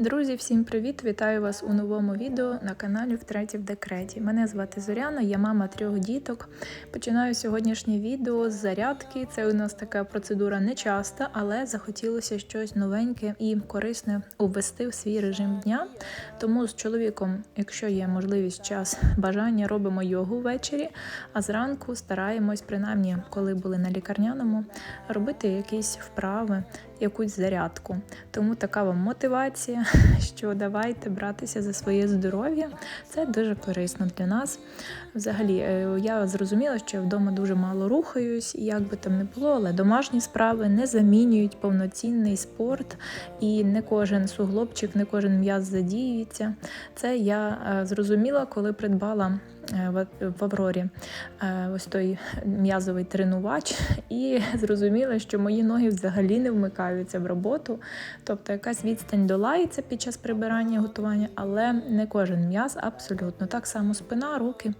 Друзі, всім привіт! Вітаю вас у новому відео на каналі Втретє в декреті. Мене звати Зоряна, я мама трьох діток. Починаю сьогоднішнє відео з зарядки. Це у нас така процедура нечаста, але захотілося щось новеньке і корисне увести в свій режим дня. Тому з чоловіком, якщо є можливість, час, бажання, робимо йогу ввечері, а зранку стараємось, принаймні, коли були на лікарняному, робити якісь вправи, якусь зарядку. Тому така вам мотивація, що давайте братися за своє здоров'я. Це дуже корисно для нас. Взагалі, е, я зрозуміла, що я вдома дуже мало рухаюсь, і як би там не було, але домашні справи не замінюють повноцінний спорт, і не кожен суглобчик, не кожен м'яз задіюється. Це я е, зрозуміла, коли придбала в в Аврорі е, ось той м'язовий тренувач, і зрозуміла, що мої ноги взагалі не вмикаються в роботу. Тобто якась відстань долається під час прибирання, готування, але не кожен м'яз абсолютно. Так само спина, руки.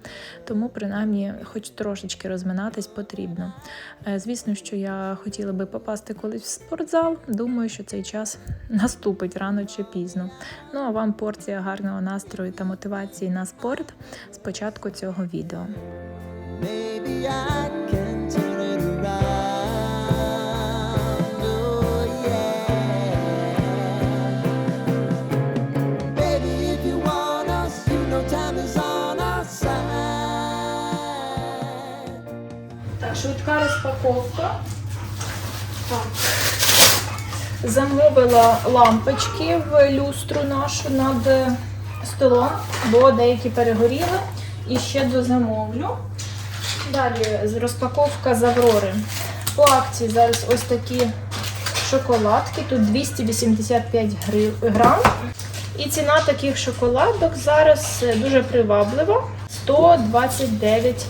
Тому, принаймні, хоч трошечки розминатись потрібно. Е, Звісно, що я хотіла би попасти колись в спортзал. Думаю, що цей час наступить рано чи пізно. Ну а вам порція гарного настрою та мотивації на спорт з початку цього відео. Oh. Так, швидка розпаковка. Так. Замовила лампочки в люстру нашу над столом, бо деякі перегоріли. І ще дозамовлю. Далі розпаковка з Аврори. По акції зараз ось такі шоколадки. Тут 285 грам. І ціна таких шоколадок зараз е, дуже приваблива 129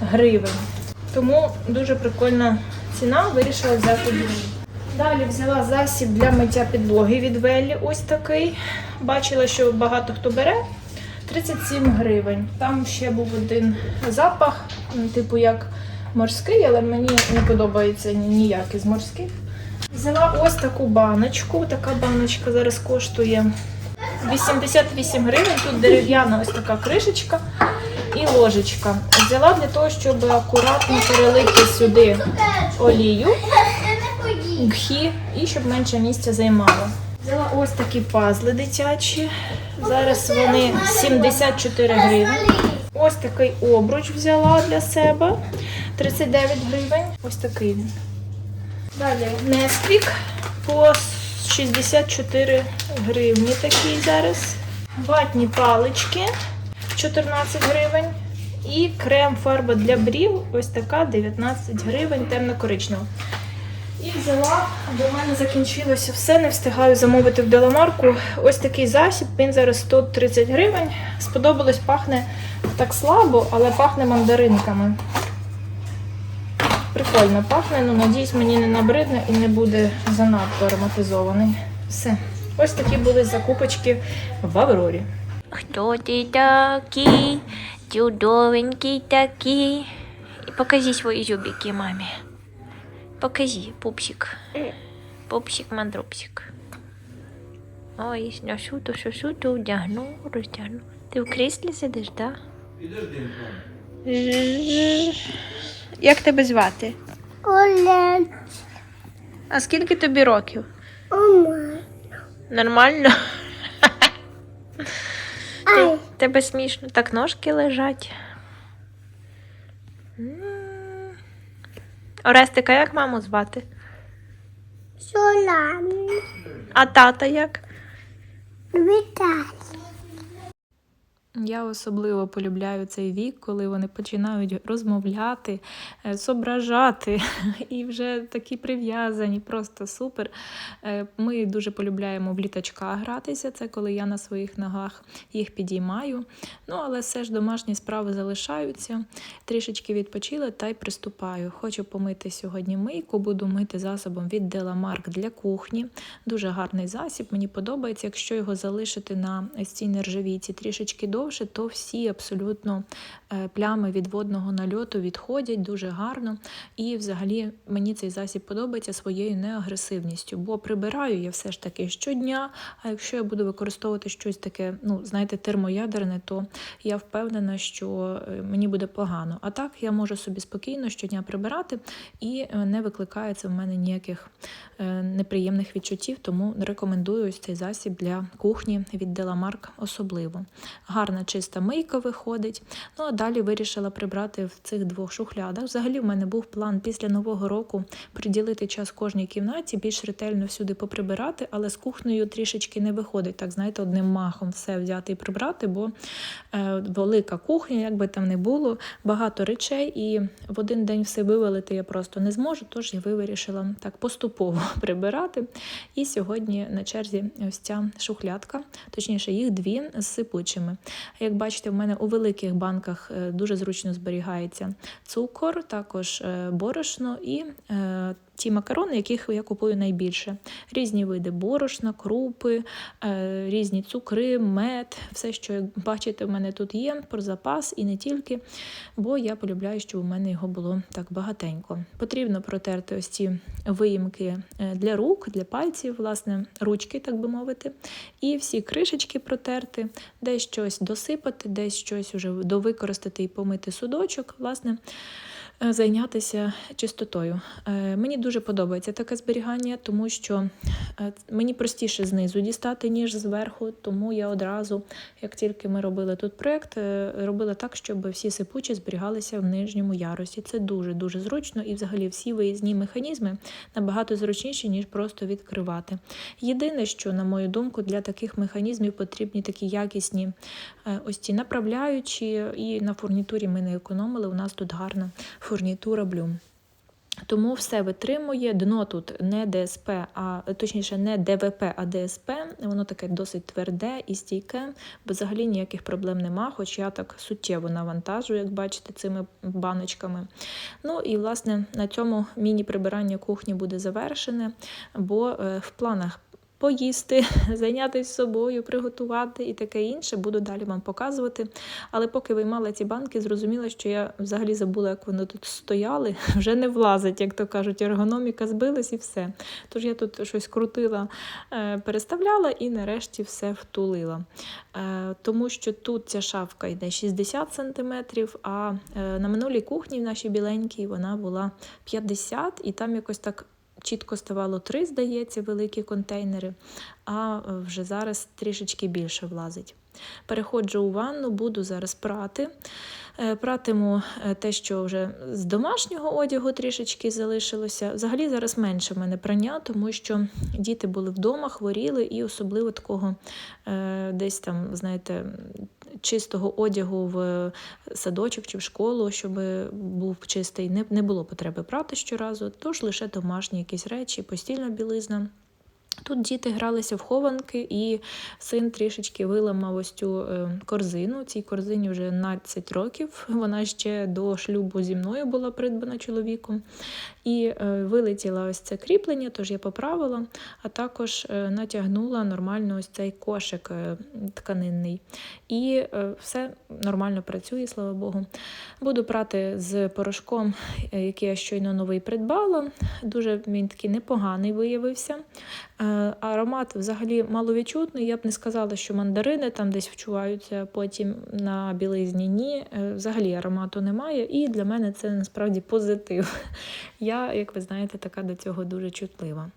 гривень. Тому дуже прикольна ціна, вирішила взяти дві. Далі взяла засіб для миття підлоги від Веллі, ось такий. Бачила, що багато хто бере. 37 гривень. Там ще був один запах, типу як морський, але мені не подобається ні- ніяк із морських. Взяла ось таку баночку. Така баночка зараз коштує 88 гривень. Тут дерев'яна ось така кришечка і ложечка. Взяла для того, щоб акуратно перелити сюди олію, гхі і щоб менше місця займало. Взяла ось такі пазли дитячі. Зараз вони 74 гривень. Ось такий обруч взяла для себе 39 гривень. Ось такий він. Далі Несквік по 64 гривні такий зараз. Ватні палички 14 гривень. І крем фарба для брів ось така 19 гривень темно-коричнева. І взяла, бо в мене закінчилося все, не встигаю замовити в Деламарку. Ось такий засіб, він зараз 130 гривень. Сподобалось, пахне так слабо, але пахне мандаринками. Прикольно пахне, ну надіюсь, мені не набридне і не буде занадто ароматизований. Все. Ось такі були закупочки в Аврорі. Хто ти такий? Чудовенький такий. І покажи свої зубики мамі. Покажи, пупсик. Пупсик, мандрупсик. Ой, сюди, сюди, вдягну, роздягну. Ти в кріслі сидиш, так? Да? Як тебе звати? Олен, А скільки тобі років? ома, Нормально? ай, Тебе смішно, так ножки лежать. Орестика, як маму звати? солан, А тата як? віталь, Я особливо полюбляю цей вік, коли вони починають розмовляти, е, зображати і вже такі прив'язані, просто супер. Е, Ми дуже полюбляємо в літачках гратися. Це коли я на своїх ногах їх підіймаю. Ну, але все ж домашні справи залишаються. Трішечки відпочила та й приступаю. Хочу помити сьогодні мийку, буду мити засобом від Деламарк для кухні. Дуже гарний засіб, мені подобається, якщо його залишити на ось цій нержавійці трішечки довше. Довше, то всі абсолютно е, плями від водного нальоту відходять дуже гарно. І взагалі мені цей засіб подобається своєю неагресивністю, бо прибираю я все ж таки щодня. А якщо я буду використовувати щось таке, ну знаєте, термоядерне, то я впевнена, що е, мені буде погано. А так я можу собі спокійно щодня прибирати і е, не викликає це в мене ніяких неприємних відчуттів, тому рекомендую ось цей засіб для кухні від Деламарк особливо. Гарна чиста мийка виходить. Ну а далі вирішила прибрати в цих двох шухлядах. Взагалі, в мене був план після нового року приділити час кожній кімнаті, більш ретельно всюди поприбирати, але з кухнею трішечки не виходить. Так, знаєте, одним махом все взяти і прибрати, бо е, велика кухня, як би там не було, багато речей, і в один день все вивалити я просто не зможу. Тож я вирішила так поступово прибирати. І сьогодні на черзі ось ця шухлядка, точніше, їх дві з сипучими. Як бачите, в мене у великих банках е, дуже зручно зберігається цукор, також е, борошно і е, ті макарони, яких я купую найбільше. Різні види борошна, крупи, е, різні цукри, мед, все, що бачите, в мене тут є про запас і не тільки, бо я полюбляю, щоб у мене його було так багатенько. Потрібно протерти ось ці виїмки е, для рук, для пальців, власне, ручки, так би мовити, і всі кришечки протерти, десь щось досипати, десь щось уже довикористати і помити судочок, власне. Е, Зайнятися чистотою. Е, Мені дуже подобається таке зберігання, тому що е, мені простіше знизу дістати, ніж зверху. Тому я одразу, як тільки ми робили тут проєкт, робила так, щоб всі сипучі зберігалися в нижньому ярусі. Це дуже дуже зручно, і взагалі всі виїзні механізми набагато зручніші, ніж просто відкривати. Єдине, що, на мою думку, для таких механізмів потрібні такі якісні ось ці направляючі, і на фурнітурі ми не економили. У нас тут гарна фурнітура Блюм. Тому все витримує. Дно тут не ДСП, а точніше не ДВП, а ДСП. Воно таке досить тверде і стійке. Взагалі ніяких проблем нема, хоч я так суттєво навантажую, як бачите, цими баночками. Ну і власне на цьому міні-прибирання кухні буде завершене, бо е, в планах. Поїсти, зайнятися собою, приготувати і таке інше. Буду далі вам показувати. Але поки виймала ці банки, зрозуміла, що я взагалі забула, як вони тут стояли. Вже не влазить, як то кажуть, ергономіка збилась і все. Тож я тут щось крутила, е, переставляла і нарешті все втулила. Е, Тому що тут ця шафка йде 60 см, а е, на минулій кухні в нашій біленькій вона була 50 і там якось так чітко ставало три, здається, великі контейнери, а е, вже зараз трішечки більше влазить. Переходжу у ванну, буду зараз прати. Е, Пратиму е, те, що вже з домашнього одягу трішечки залишилося. Взагалі зараз менше в мене прання, тому що діти були вдома, хворіли, і особливо такого е, десь там, знаєте, чистого одягу в садочок чи в школу, щоб був чистий, не, не було потреби прати щоразу, тож лише домашні якісь речі, постільна білизна. Тут діти гралися в хованки, і син трішечки виламав ось цю е, корзину. Цій корзині вже 11 років. Вона ще до шлюбу зі мною була придбана чоловіком. І е, вилетіла ось це кріплення, тож я поправила, а також е, натягнула нормально ось цей кошик е, тканинний. І все нормально працює, слава Богу. Буду прати з порошком, який я щойно новий придбала. Дуже він такий непоганий виявився. Аромат взагалі маловідчутний. Я б не сказала, що мандарини там десь вчуваються потім на білизні. Ні, взагалі аромату немає, і для мене це насправді позитив. Я, як ви знаєте, така до цього дуже чутлива.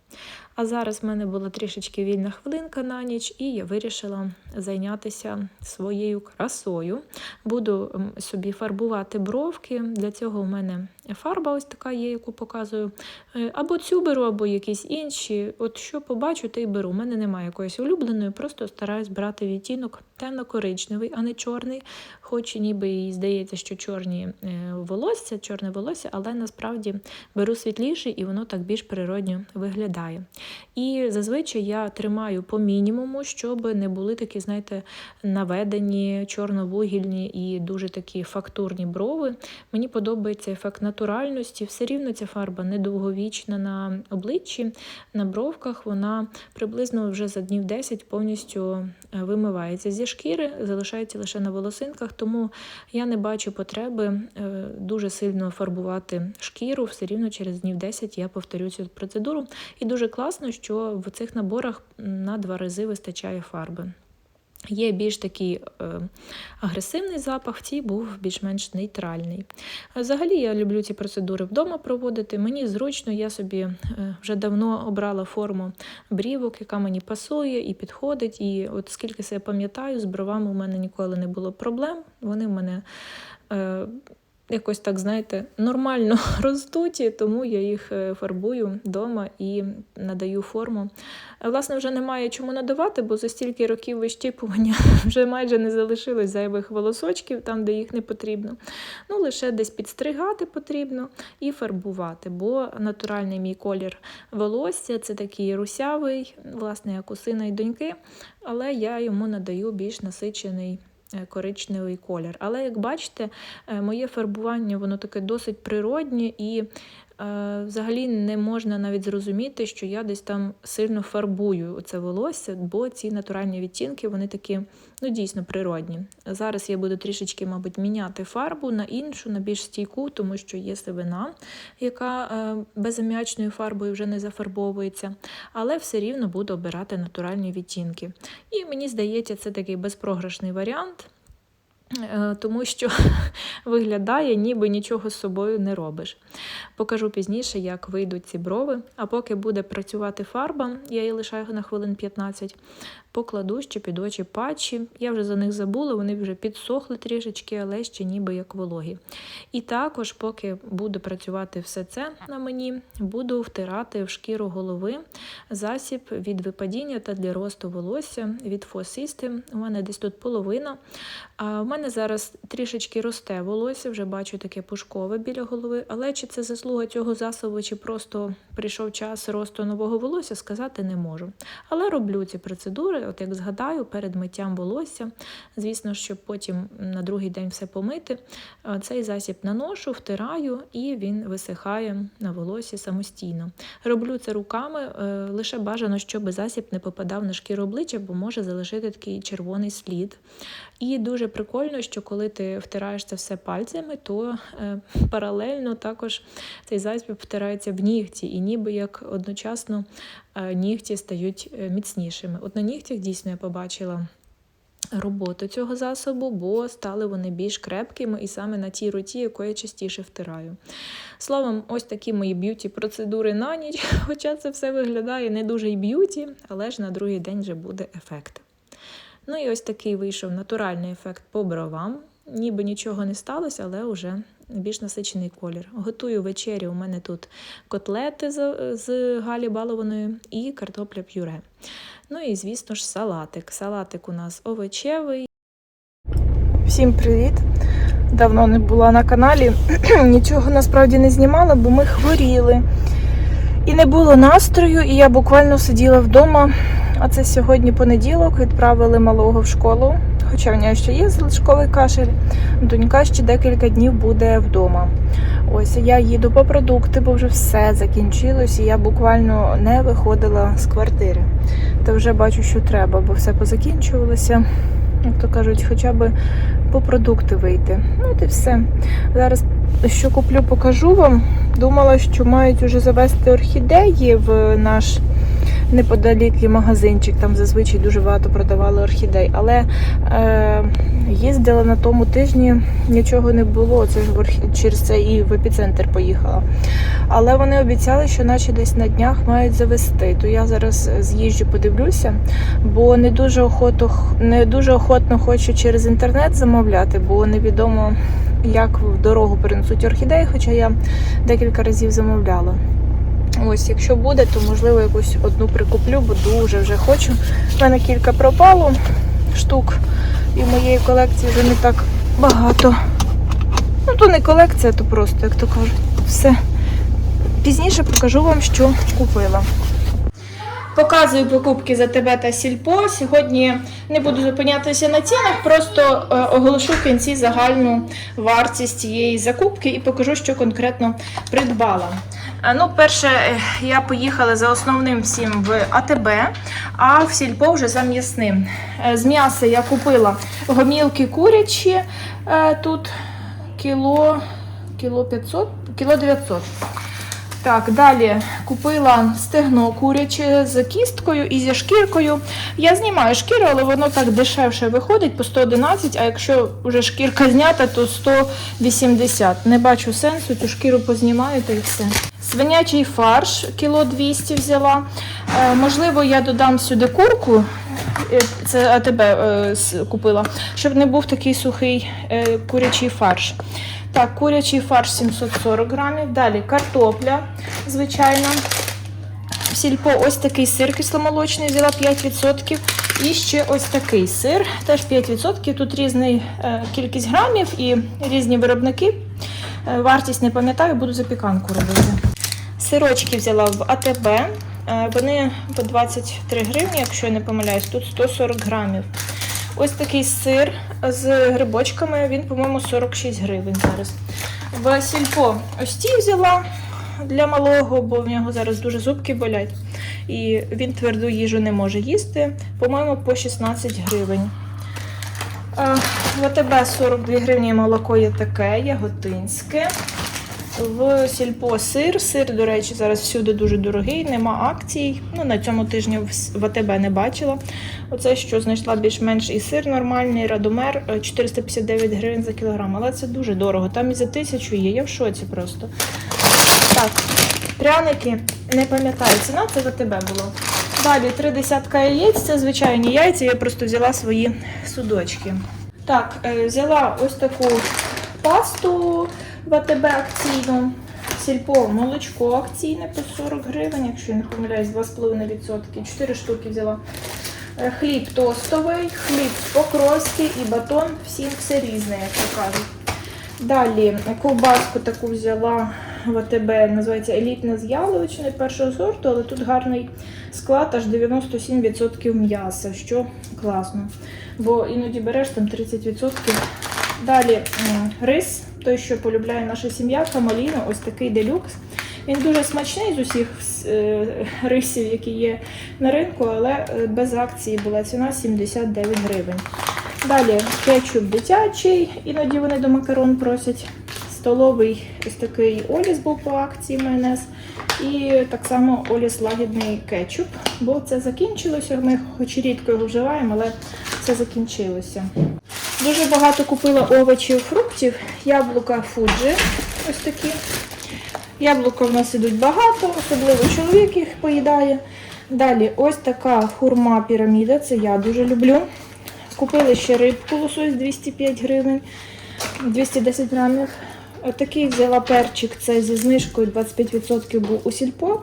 А зараз в мене була трішечки вільна хвилинка на ніч, і я вирішила зайнятися своєю красою. Буду собі фарбувати бровки. Для цього у мене фарба ось така є, яку показую. Е, Або цю беру, або якісь інші. От що побачу, те й беру. У мене немає якоїсь улюбленої, просто стараюсь брати відтінок темно-коричневий, а не чорний. Хоч ніби і здається, що чорні е, волосся, чорне волосся, але насправді беру світліший і воно так більш природньо виглядає. І зазвичай я тримаю по мінімуму, щоб не були такі, знаєте, наведені чорновугільні і дуже такі фактурні брови. Мені подобається ефект натуральності. Все рівно ця фарба недовговічна на обличчі, на бровках. Вона приблизно вже за днів 10 повністю е, вимивається зі шкіри, залишається лише на волосинках, тому я не бачу потреби е, дуже сильно фарбувати шкіру. Все рівно через днів 10 я повторю цю процедуру. І дуже класно, що в цих наборах на два рази вистачає фарби. Є більш такий е, агресивний запах, цій був більш-менш нейтральний. Взагалі я люблю ці процедури вдома проводити. Мені зручно, я собі е, вже давно обрала форму брівок, яка мені пасує і підходить. І от скільки себе пам'ятаю, з бровами у мене ніколи не було проблем. Вони в мене. Якось так, знаєте, нормально роздуті, тому я їх е, фарбую вдома і надаю форму. Е, Власне, вже немає чому надавати, бо за стільки років вищіпування вже майже не залишилось зайвих волосочків там, де їх не потрібно. Ну, лише десь підстригати потрібно і фарбувати, бо натуральний мій колір волосся це такий русявий, власне, як у сина і доньки, але я йому надаю більш насичений коричневий колір. Але як бачите, е, моє фарбування воно таке досить природнє і е, взагалі не можна навіть зрозуміти, що я десь там сильно фарбую це волосся, бо ці натуральні відтінки вони такі ну дійсно природні. Зараз я буду трішечки, мабуть, міняти фарбу на іншу, на більш стійку, тому що є сивина, яка е, безам'ячною фарбою вже не зафарбовується, але все рівно буду обирати натуральні відтінки. І мені здається, це такий безпрограшний варіант. Е, Тому що виглядає, ніби нічого з собою не робиш. Покажу пізніше, як вийдуть ці брови. А поки буде працювати фарба, я її лишаю на хвилин 15, покладу ще під очі патчі. Я вже за них забула, вони вже підсохли трішечки, але ще ніби як вологі. І також, поки буду працювати все це на мені, буду втирати в шкіру голови засіб від випадіння та для росту волосся від Фосистем. У мене десь тут половина. А в мене зараз трішечки росте волосся, вже бачу таке пушкове біля голови. Але чи це заслуга цього засобу, чи просто прийшов час росту нового волосся, сказати не можу. Але роблю ці процедури, от як згадаю, перед миттям волосся. Звісно, щоб потім на другий день все помити. е, Цей засіб наношу, втираю і він висихає на волосі самостійно. Роблю це руками, е, лише бажано, щоб засіб не попадав на шкіру обличчя, бо може залишити такий червоний слід. І дуже прикольно, що коли ти втираєш це все пальцями, то е, паралельно також цей засіб втирається в нігті, і ніби як одночасно е, нігті стають е, міцнішими. От на нігтях дійсно я побачила. Роботу цього засобу, бо стали вони більш крепкими і саме на тій руті, яку я частіше втираю. Словом, ось такі мої б'юті процедури на ніч. Хоча це все виглядає не дуже й б'юті, але ж на другий день вже буде ефект. Ну і ось такий вийшов натуральний ефект по бровам. Ніби нічого не сталося, але вже більш насичений колір. Готую вечерю. У мене тут котлети з, з галі балованою і картопля пюре. Ну і, звісно ж, салатик. Салатик у нас овочевий. Всім привіт! Давно не була на каналі. Нічого насправді не знімала, бо ми хворіли. І не було настрою, і я буквально сиділа вдома. А це сьогодні понеділок, відправили малого в школу. Хоча в нього ще є залишковий кашель. Донька ще декілька днів буде вдома. Ось я їду по продукти, бо вже все закінчилось, і я буквально не виходила з квартири. Та вже бачу, що треба, бо все позакінчувалося. Як то кажуть, хоча б по продукти вийти. Ну от і все. Зараз що куплю, покажу вам. Думала, що мають уже завести орхідеї в наш неподалік є магазинчик. Там зазвичай дуже багато продавали орхідей. Але е, їздила на тому тижні, нічого не було. Це ж в орхі- через це і в епіцентр поїхала. Але вони обіцяли, що наче десь на днях мають завести. То я зараз з'їжджу, подивлюся, бо не дуже охоту, не дуже охотно хочу через інтернет замовляти, бо невідомо, як в дорогу перенесуть орхідеї, хоча я декілька разів замовляла. Ось, якщо буде, то можливо якусь одну прикуплю, бо дуже вже хочу. У мене кілька пропало штук, і в моєї колекції вже не так багато. Ну, то не колекція, то просто, як то кажуть, все. Пізніше покажу вам, що купила. Показую покупки за тебе та сільпо. Сьогодні не буду зупинятися на цінах, просто е, оголошу в кінці загальну вартість цієї закупки і покажу, що конкретно придбала. Е, Ну, перше, е, я поїхала за основним всім в АТБ, а в сільпо вже за м'ясним. Е, З м'яса я купила гомілки курячі тут кіло, кіло 500, кіло 900. Так, далі купила стегно куряче з кісткою і зі шкіркою. Я знімаю шкіру, але воно так дешевше виходить по 111, а якщо вже шкірка знята, то 180. Не бачу сенсу, цю шкіру познімаю та і все. Свинячий фарш кіло 200 взяла. Е, можливо, я додам сюди курку. Е, Це АТБ е, купила, щоб не був такий сухий курячий фарш. Так, курячий фарш 740 грамів. Далі картопля, звичайно. Сільпо ось такий сир кисломолочний, взяла 5%. І ще ось такий сир, теж 5%. Тут різна кількість грамів і різні виробники. Вартість не пам'ятаю, буду запіканку робити. Сирочки взяла в АТБ. Е, Вони по 23 гривні, якщо я не помиляюсь, тут 140 грамів. Ось такий сир з грибочками, він, по-моєму, 46 гривень зараз. В сільпо ось ті взяла для малого, бо в нього зараз дуже зубки болять. І він тверду їжу не може їсти. По-моєму, по 16 гривень. Е, В АТБ 42 гривні молоко є таке, яготинське. В сільпо сир. Сир, до речі, зараз всюди дуже дорогий, нема акцій. Ну, на цьому тижні в АТБ не бачила. Оце, що знайшла більш-менш і сир нормальний, радомер е, 459 гривень за кілограм. Але це дуже дорого. Там і за тисячу є, я в шоці просто. Так, пряники, не пам'ятаю, ціна це в АТБ було. Далі три десятка яєць, це звичайні яйця, я просто взяла свої судочки. Так, е, взяла ось таку пасту в АТБ акційну. Сільпо молочко акційне по 40 гривень, якщо я не помиляюсь, 2,5%. 4 штуки взяла. Е, Хліб тостовий, хліб покровський і батон. Всім все різне, як то кажуть. Далі ковбаску таку взяла в АТБ, називається елітна з яловичини першого сорту, але тут гарний склад, аж 97% м'яса, що класно. Бо іноді береш там 30%. Далі рис, той, що полюбляє наша сім'я, камаліно, ось такий делюкс. Він дуже смачний з усіх е, рисів, які є на ринку, але е, без акції була ціна 79 гривень. Далі кетчуп дитячий, іноді вони до макарон просять. Столовий ось такий Оліс був по акції майонез. І так само Оліс лагідний кетчуп, бо це закінчилося. Ми хоч рідко його вживаємо, але це закінчилося. Дуже багато купила овочів, фруктів, яблука Фуджі, ось такі. Яблука в нас ідуть багато, особливо чоловік їх поїдає. Далі ось така хурма піраміда, це я дуже люблю. Купили ще рибку лосось 205 гривень, 210 грамів. Отакий взяла перчик, це зі знижкою 25% був у сільпо.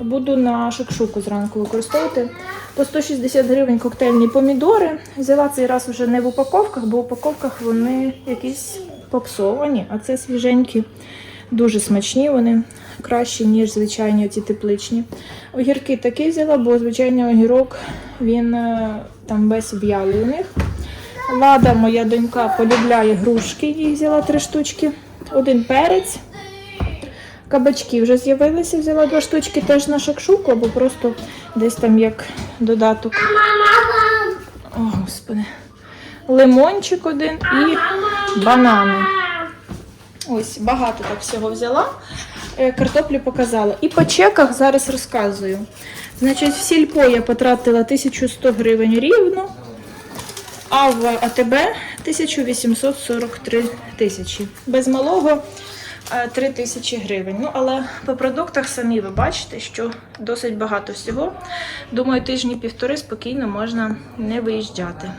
Буду на шакшуку зранку використовувати. По 160 гривень коктейльні помідори. Взяла цей раз вже не в упаковках, бо в упаковках вони якісь попсовані, а це свіженькі. Дуже смачні вони, кращі, ніж звичайні ці тепличні. Огірки такі взяла, бо звичайний огірок він е, там весь в'ялий у них. Лада, моя донька, полюбляє грушки, їх взяла три штучки. Один перець. Кабачки вже з'явилися, взяла два штучки теж на шакшуку, або просто десь там як додаток. О, господи. Лимончик один і банани. Ось, багато так всього взяла. Е, Картоплю показала. І по чеках зараз розказую. Значить, в сільпо я потратила 1100 гривень рівно, а в АТБ 1843 тисячі. Без малого е, 3 тисячі гривень. Ну, але по продуктах самі ви бачите, що досить багато всього. Думаю, тижні півтори спокійно можна не виїжджати.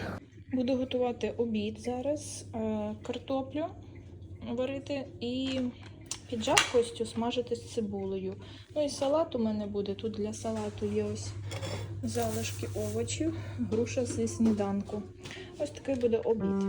Буду готувати обід зараз, е, картоплю варити і піджак костю смажити з цибулею. Ну і салат у мене буде. Тут для салату є ось залишки овочів, груша зі сніданку. Ось такий буде обід.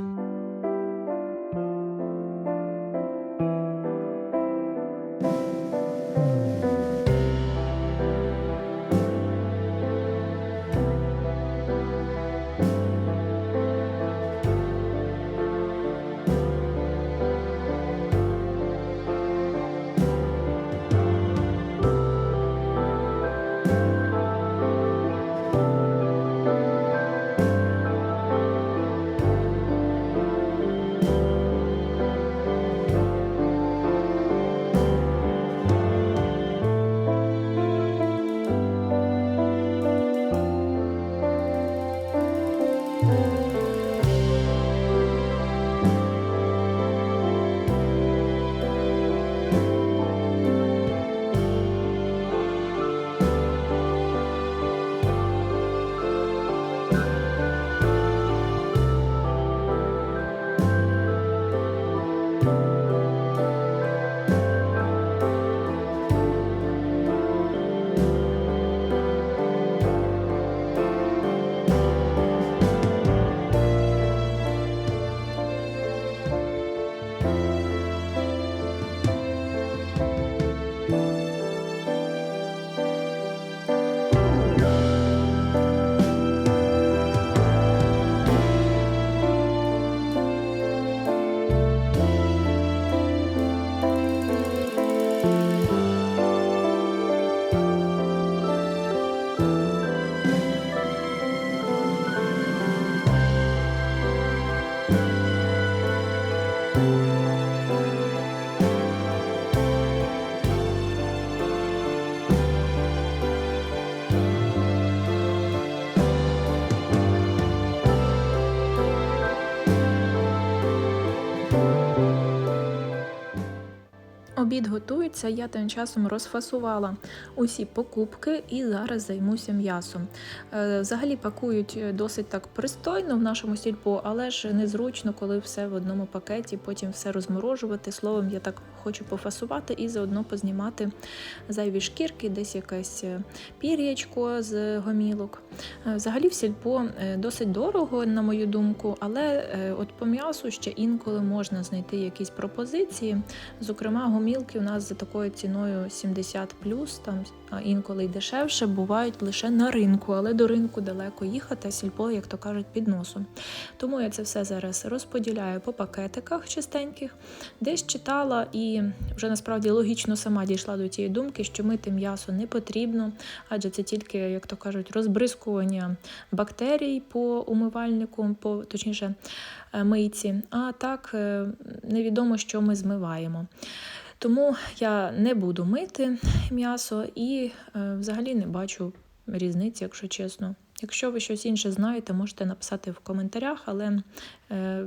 Обід готується, я тим часом розфасувала усі покупки і зараз займуся м'ясом. Е, Взагалі пакують досить так пристойно в нашому сільпо, але ж незручно, коли все в одному пакеті, потім все розморожувати. Словом, я так хочу пофасувати і заодно познімати зайві шкірки, десь якесь е, пір'ячко з гомілок. Е, Взагалі в сільпо е, досить дорого, на мою думку, але е, от по м'ясу ще інколи можна знайти якісь пропозиції. Зокрема, гомілки у нас за такою ціною 70 там інколи й дешевше, бувають лише на ринку, але до ринку далеко їхати, сільпо, як то кажуть, під носом. Тому я це все зараз розподіляю по пакетиках чистеньких, десь читала і вже насправді логічно сама дійшла до тієї думки, що мити м'ясо не потрібно, адже це тільки, як то кажуть, розбризкування бактерій по умивальнику, по точніше е, мийці. А так е, невідомо, що ми змиваємо. Тому я не буду мити м'ясо і е, взагалі не бачу різниці, якщо чесно. Якщо ви щось інше знаєте, можете написати в коментарях, але е,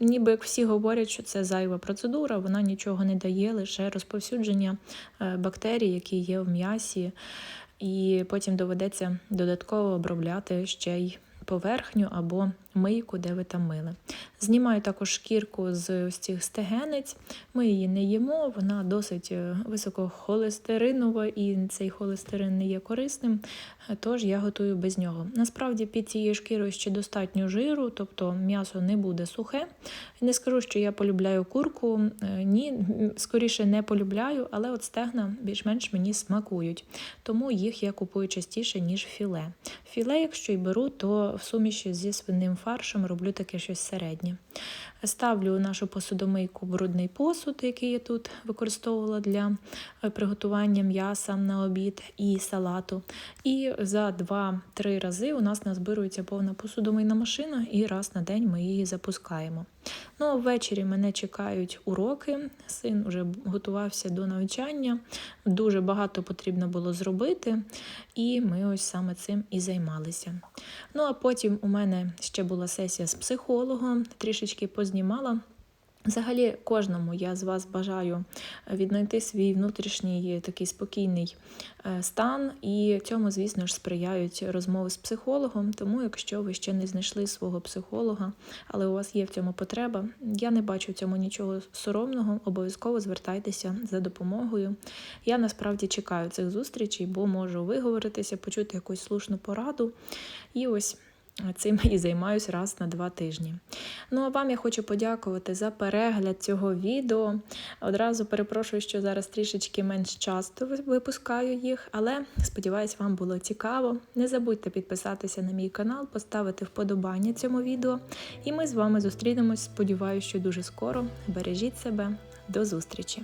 ніби як всі говорять, що це зайва процедура, вона нічого не дає, лише розповсюдження е, бактерій, які є в м'ясі, і потім доведеться додатково обробляти ще й поверхню або мийку, де ви там мили. Знімаю також шкірку з ось цих стегенець. Ми її не їмо, вона досить е, високохолестеринова і цей холестерин не є корисним, е, тож я готую без нього. Насправді під цією шкірою ще достатньо жиру, тобто м'ясо не буде сухе. Не скажу, що я полюбляю курку, е, ні, скоріше не полюбляю, але от стегна більш-менш мені смакують. Тому їх я купую частіше, ніж філе. Філе, якщо й беру, то в суміші зі свиним фаршем роблю таке щось середнє. Ставлю нашу посудомийку брудний посуд, який я тут використовувала для е, приготування м'яса на обід і салату. І за 2-3 рази у нас назбирується повна посудомийна машина, і раз на день ми її запускаємо. Ну, а ввечері мене чекають уроки. Син вже готувався до навчання. Дуже багато потрібно було зробити, і ми ось саме цим і займалися. Ну а потім у мене ще була сесія з психологом, трішечки познімала. Взагалі, кожному я з вас бажаю віднайти свій внутрішній такий спокійний е, стан, і цьому, звісно ж, сприяють розмови з психологом. Тому, якщо ви ще не знайшли свого психолога, але у вас є в цьому потреба, я не бачу в цьому нічого соромного. Обов'язково звертайтеся за допомогою. Я насправді чекаю цих зустрічей, бо можу виговоритися, почути якусь слушну пораду. І ось. Цим і займаюсь раз на два тижні. Ну а вам я хочу подякувати за перегляд цього відео. Одразу перепрошую, що зараз трішечки менш часто випускаю їх, але сподіваюсь, вам було цікаво. Не забудьте підписатися на мій канал, поставити вподобання цьому відео. І ми з вами зустрінемось. Сподіваюся, що дуже скоро. Бережіть себе. До зустрічі!